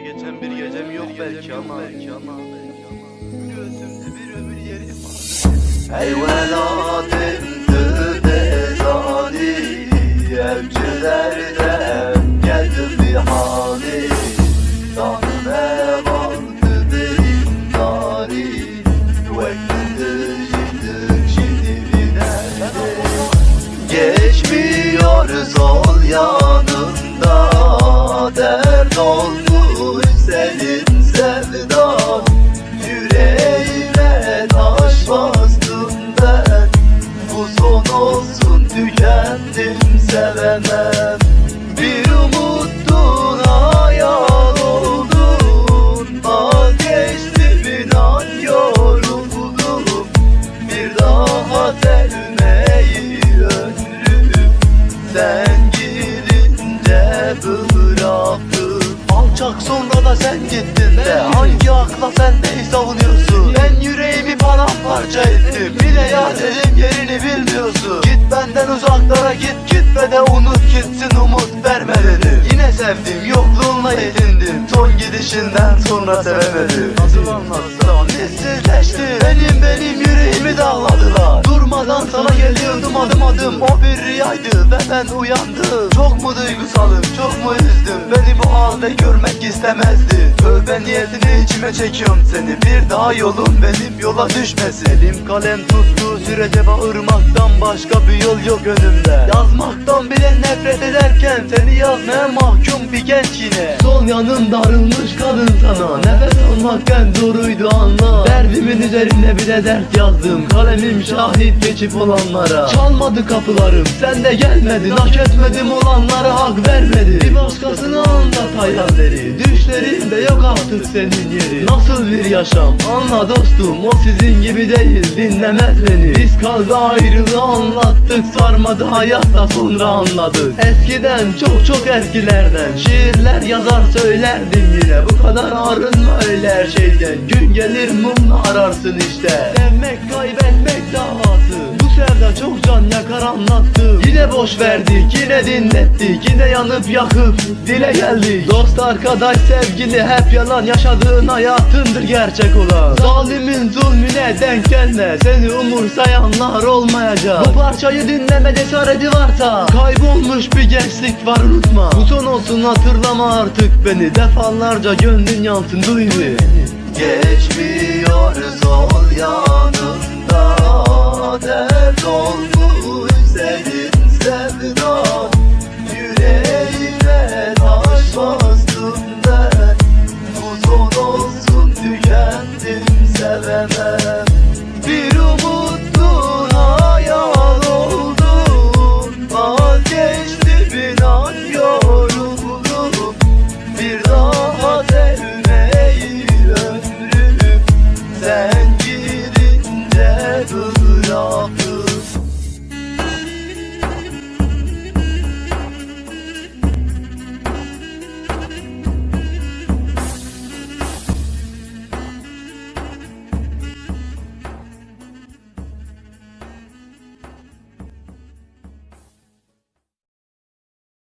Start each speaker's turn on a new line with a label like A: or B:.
A: geçen bir gecem yok belki ama. Gözümde bir ömür yeri var.
B: Eyveladım tübezadi Evcilerden geldim bir hali Tanrı vardı benim nari Vekkinde gittik şimdi binerdi Geçmiyor sol yanında Dert olmuş senin sevdan Yüreğime taş bastım ben. Bu son olsun tükendim sevemem Akla sen neyi savunuyorsun. Ben yüreğimi paramparça ettim. Bile ya dedim yerini bilmiyorsun. Git benden uzaklara git gitme de unut gitsin umut verme dedim Yine sevdim yokluğunla yetindim. Son gidişinden sonra sevemedim. Nasıl anlatsam Nessizleşti Benim benim yüreğimi dağladılar. Durmadan sana geliyordum adım adım. O bir rüyaydı ve ben uyandım. Çok mu duygusalım çok mu üzdüm? Beni bu halde görmek istemezdi Tövbe niyetini içime çekiyorum seni. Bir daha yolum benim yola düşmesin. Elim kalem tuttuğu sürece bağırmaktan başka bir yol yok önümde. Yazmaktan bile nefret ederken Seni yazmaya mahkum bir genç yine. Sol yanım darılmış kadın sana. Nefes almak en zoruydu anla Derdimin üzerine bir de dert yazdım. Kalemim şahit geçip olanlara. Çalmadı kapılarım sen de gelmedin. Hak etmedim olanlara hak vermedi Bir başkasına anlat hayalleri Düşlerimde yok artık senin yeri. Nasıl bir yaşam? Anla dostum O sizin gibi değil. Dinlemez beni. Biz kavga ayrılığı anlattık. Sarmadı hayatta sonra anladık. Eskiden çok çok eskilerden Şiirler yazar söylerdim yine. Bu kadar arınma öyle her şeyden Gün gelir mumla ararsın işte. Sevmek kaybetmek davası Bu sevda çok yakar anlattım. Yine boş verdik yine dinlettik Yine yanıp yakıp dile geldik. Dost arkadaş sevgili hep yalan Yaşadığın hayatındır gerçek olan. Zalimin zulmüne denk gelme Seni umursayanlar olmayacak. Bu parçayı dinleme cesareti varsa Kaybolmuş bir gençlik var unutma. Bu son olsun hatırlama artık beni Defalarca gönlün yansın duy beni. Geçmiyor sol yanımda Senin sevdan Yüreğime